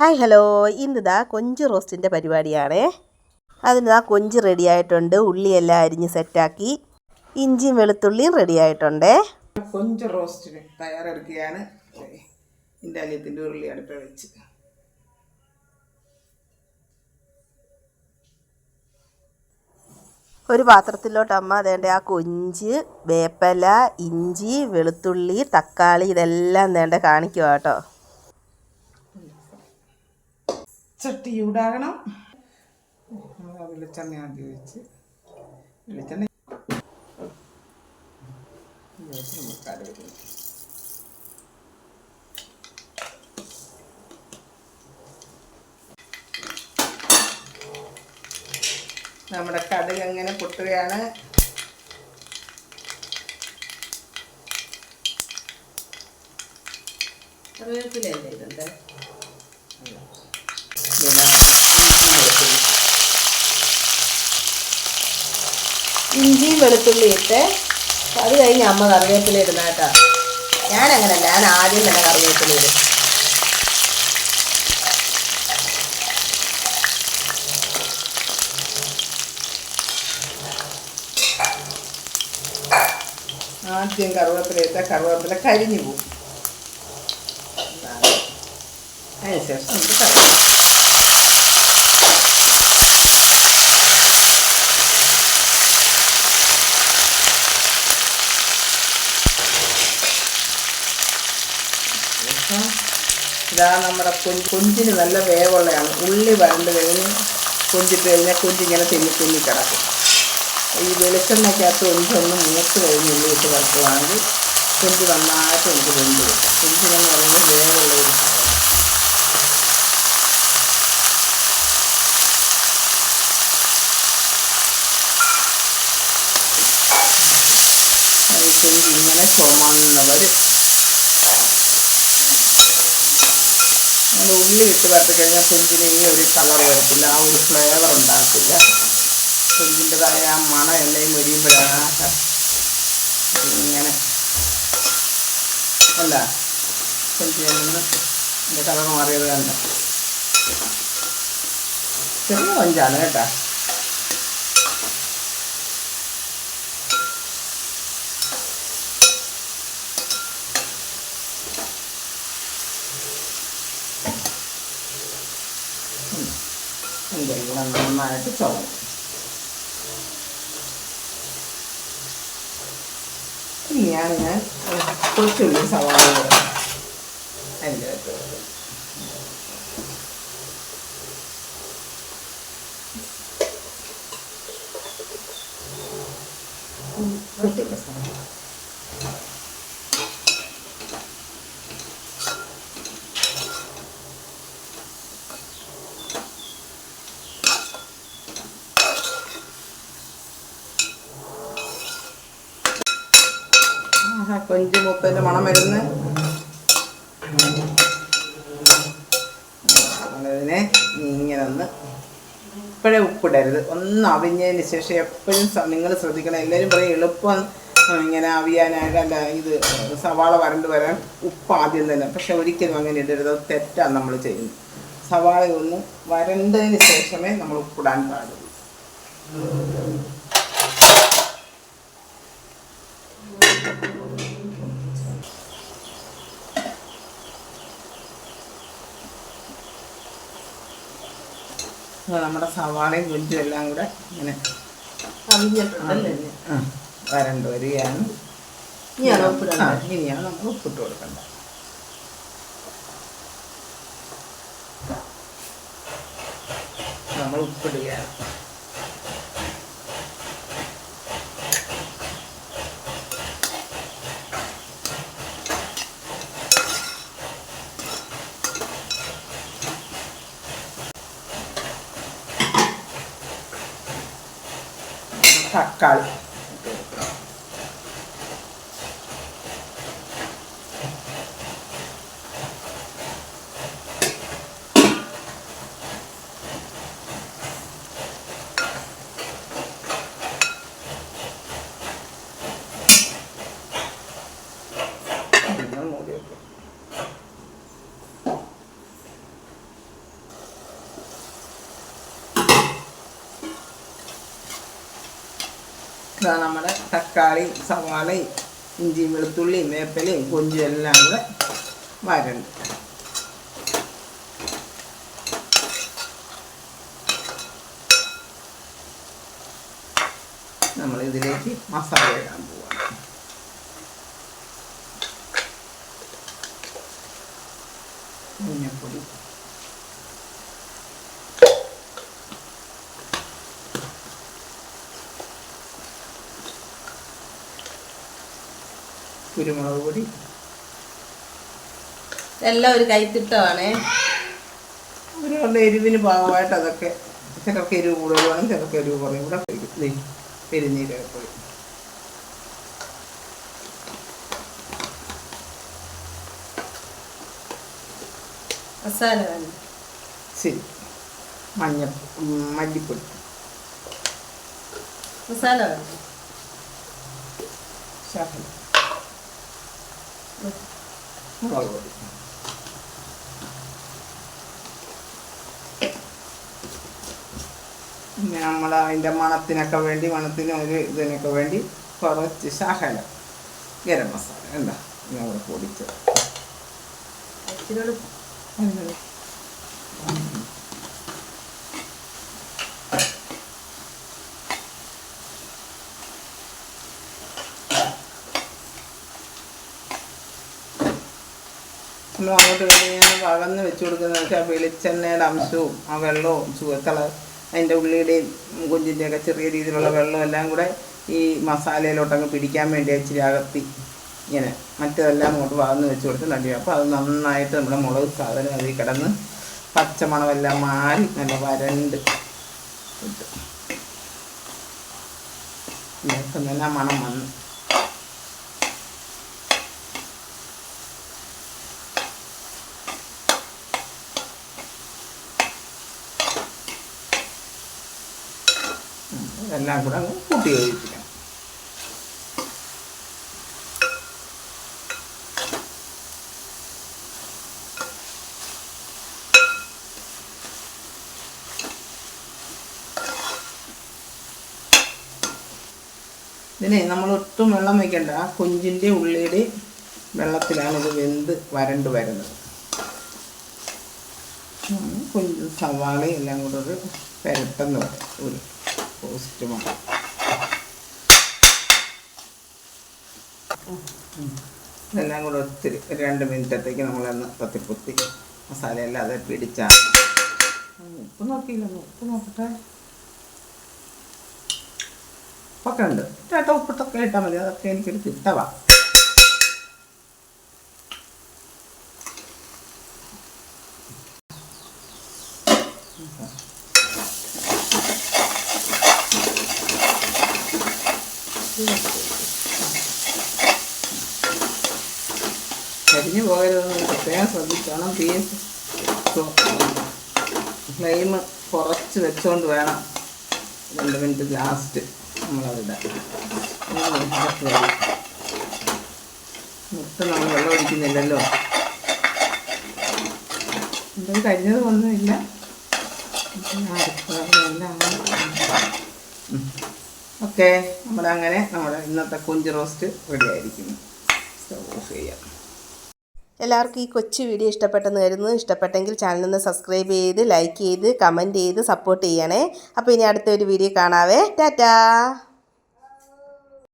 Hi hello ഇന്നിതാ കൊഞ്ച് റോസ്റ്റിന്റെ പരിപാടിയാണേ. അതിനിതാ കൊഞ്ച് റെഡി ആയിട്ടുണ്ട്. ഉള്ളിയെല്ലാം അരിഞ്ഞ് സെറ്റാക്കി ഇഞ്ചിയും വെളുത്തുള്ളിയും റെഡി ആയിട്ടുണ്ടേ. കൊഞ്ച് റോസ്റ്റിന് തയ്യാറെടുക്കുകയാണ്. എന്റെ അലിയത്തിന്റെ ഉള്ളി അടുപ്പ് വെച്ച്. ഒരു പാത്രത്തിലോട്ട് അമ്മ അതേണ്ട ആ കൊഞ്ച് വേപ്പല ഇഞ്ചി വെളുത്തുള്ളി തക്കാളി ഇതെല്ലാം വേണ്ട കാണിക്കുക കേട്ടോ. ചട്ടി ചൂടാകണം വെളിച്ചെണ്ണ ആദ്യം ഒഴിച്ച് വെളിച്ചെണ്ണ. നമ്മുടെ കടുക് എങ്ങനെ പൊട്ടുകയാണ് കറിവേപ്പിലല്ലേ ഇതുണ്ട്. ഇഞ്ചിയും വെളുത്തുള്ളി ഇട്ട് അത് കഴിഞ്ഞ് അമ്മ കറിവേപ്പില ഇടുന്ന കേട്ടോ. ഞാൻ അങ്ങനല്ല ഞാൻ ആദ്യം തന്നെ കറിവേപ്പില ഇടും. ആദ്യം കറുവേപ്പില ഇട്ട കറുവേപ്പില കരിഞ്ഞു പോകും. അതിനുശേഷം നമുക്ക് കറി ഇതാ നമ്മുടെ കൊഞ്ച് കൊഞ്ചിന് നല്ല വേവുള്ളതാണ് ഉള്ളി വരണ്ട് കഴിഞ്ഞ് കൊഞ്ചിട്ട് കഴിഞ്ഞാൽ കൊഞ്ചിങ്ങനെ തെന്നി തെന്നി കിടക്കും. ഈ വെളിച്ചെണ്ണയ്ക്കകത്ത് കൊഞ്ചൊന്ന് മൂത്ത് കഴിഞ്ഞ് ഉള്ളി ഇട്ട് വറുക്കുവാണെങ്കിൽ കൊഞ്ച് നന്നായിട്ട് നമുക്ക് വെന്ത് കിട്ടും കൊഞ്ചിനെന്ന് പറയുന്നത് വേവുള്ള ഒരു സാധനം. ഇങ്ങനെ ചുമന്ന് വരും. നമ്മൾ ഉള്ളി ഇട്ട് വറുത്ത് കഴിഞ്ഞാൽ കൊഞ്ചിന് ഈ ഒരു കളർ വരത്തില്ല. ആ ഒരു ഫ്ലേവർ ഉണ്ടാകത്തില്ല. കൊഞ്ചിന്റെതായ ആ മണം എല്ലാം വരുമ്പോഴാണ് ഇങ്ങനെ. അല്ല കൊഞ്ചിൽ നിന്ന് എന്റെ കളർ മാറിയത് കണ്ട? ചെറിയ കൊഞ്ചാണ് കേട്ടോ. എന്തെങ്കിലും നന്നായിട്ട് ചോറും ഇനിയാണ് ഞാൻ കൊച്ചുള്ളി സവാള അതിന്റെ അകത്ത്. കൊച്ചുള്ളി സവാള കൊഞ്ച് മുപ്പതിന്റെ മണം വരുന്നു. നമ്മളതിനെ ഇങ്ങനെ ഒന്ന് ഇപ്പോഴേ ഉപ്പിടരുത്. ഒന്ന് അവിഞ്ഞതിന് ശേഷം എപ്പോഴും നിങ്ങൾ ശ്രദ്ധിക്കണം. എല്ലാവരും പറയും എളുപ്പം ഇങ്ങനെ അവിയാനായിട്ട് ഇത് സവാള വരണ്ട് വരാൻ ഉപ്പ് ആദ്യം തന്നെ. പക്ഷെ ഒരിക്കലും അങ്ങനെ ഇടരുത്. അത് തെറ്റാണ് നമ്മൾ ചെയ്യുന്നത്. സവാള ഒന്ന് വരണ്ടതിന് ശേഷമേ നമ്മൾ ഉപ്പിടാൻ പാടുള്ളൂ. നമ്മുടെ സവാളയും കൊഞ്ചും എല്ലാം കൂടെ ഇങ്ങനെ വരണ്ട വരികയാണ്. ഇനിയാണോ നമ്മൾ ഉപ്പിട്ട് കൊടുക്കേണ്ടത് നമ്മൾ ഉപ്പിടുകയാണ്. തക്കാളി ഇതാ നമ്മുടെ തക്കാളിയും സവാളയും ഇഞ്ചി വെളുത്തുള്ളിയും വേപ്പലയും കൊഞ്ചും എല്ലാം കൂടെ വരണ്ട്. നമ്മൾ ഇതിലേക്ക് മസാല ഇടാൻ പോവാം മഞ്ഞപ്പൊടി. കുരുമുളക് പൊടി. എല്ലാം ഒരു കൈത്തിട്ടമാണേ. അവരവരുടെ എരിവിന് ഭാഗമായിട്ട് അതൊക്കെ ചിലർക്ക് എരിവ് കൂടുതൽ വേണം ചിലർക്ക് എരിവ് കുറയും. ഇവിടെ പെരുന്നീരൊക്കെ മസാല വേണം ശരി. മഞ്ഞ മല്ലിപ്പൊടി. മസാല ശകലം മുളക് പൊടി പിന്നെ നമ്മൾ അതിന്റെ മണത്തിനൊക്കെ വേണ്ടി മണത്തിന് ഒരു ഇതിനൊക്കെ വേണ്ടി കുറച്ച് ശകലം ഗരം മസാല എന്താ? ഞങ്ങൾ പൊടിച്ചത് നമ്മൾ അങ്ങോട്ട് കഴിഞ്ഞാൽ വളർന്ന് വെച്ച് കൊടുക്കുന്നത് വെച്ചാൽ വെളിച്ചെണ്ണയുടെ അംശവും ആ വെള്ളവും ചുവക്കൾ അതിന്റെ ഉള്ളിയുടെയും കുഞ്ചിന്റെയൊക്കെ ചെറിയ രീതിയിലുള്ള വെള്ളം എല്ലാം കൂടെ ഈ മസാലയിലോട്ടങ്ങ് പിടിക്കാൻ വേണ്ടി ഇച്ചിരി അകത്തി ഇങ്ങനെ മറ്റതെല്ലാം അങ്ങോട്ട് വളർന്ന് വെച്ച് കൊടുത്ത് നടിയും അപ്പോൾ അത് നന്നായിട്ട് നമ്മുടെ മുളക് സാധനം അതിൽ കിടന്ന് പച്ചമണമെല്ലാം മാറി നല്ല വരണ്ട്. കിട്ടും ഇതൊക്കെ നല്ല മണം വന്നു. എല്ലാം കൂടെ അങ്ങ് കൂട്ടി യോജിപ്പിക്കണം ഇതിനെ നമ്മൾ ഒട്ടും വെള്ളം വയ്ക്കേണ്ട. ആ കൊഞ്ചിന്റെ ഉള്ളിയുടെ വെള്ളത്തിലാണ് ഇത് വെന്ത് വരണ്ട് വരുന്നത്. കൊഞ്ച് സവാളയും എല്ലാം കൂടെ ഒരു പെരട്ടെന്ന് പറയും ഒരു പോസ്റ്റ് മണം ഇതെല്ലാം കൂടെ ഒത്തിരി ഒരു രണ്ട് മിനിറ്റത്തേക്ക് നമ്മളൊന്ന് തത്തിപ്പൊത്തി മസാലയെല്ലാം അത് പിടിച്ചാൽ ഉപ്പ് നോക്കിയില്ല ഉപ്പ് നോക്കട്ടെ. ഉപ്പൊക്കെ ഉണ്ട്. ചേട്ടാ ഉപ്പിട്ടൊക്കെ ഇട്ടാൽ മതി. അതൊക്കെ എനിക്കൊരു കരിഞ്ഞു പോകരുതെന്ന് പ്രത്യേകം ശ്രദ്ധിക്കണം. തീ ഫ്ലെയിം കുറച്ച് വെച്ചുകൊണ്ട് വേണം. രണ്ട് മിനിറ്റ് ലാസ്റ്റ് നമ്മളവിടെ മുട്ട നമ്മൾ വെള്ളം ഒഴിക്കുന്നില്ലല്ലോ. എന്തെങ്കിലും കരിഞ്ഞത് ഒന്നുമില്ല ഓക്കെ നമ്മളങ്ങനെ നമ്മുടെ ഇന്നത്തെ കൊഞ്ച് റോസ്റ്റ് റെഡി ആയിരിക്കുന്നു എല്ലാവർക്കും ഈ കൊച്ചു വീഡിയോ ഇഷ്ടപ്പെട്ടെന്ന് കരുതുന്നു. ഇഷ്ടപ്പെട്ടെങ്കിൽ ചാനൽ ഒന്ന് സബ്സ്ക്രൈബ് ചെയ്ത് ലൈക്ക് ചെയ്ത് കമന്റ് ചെയ്ത് സപ്പോർട്ട് ചെയ്യണേ. അപ്പോൾ ഇനി അടുത്തൊരു വീഡിയോ കാണാവേ. ടാറ്റാ!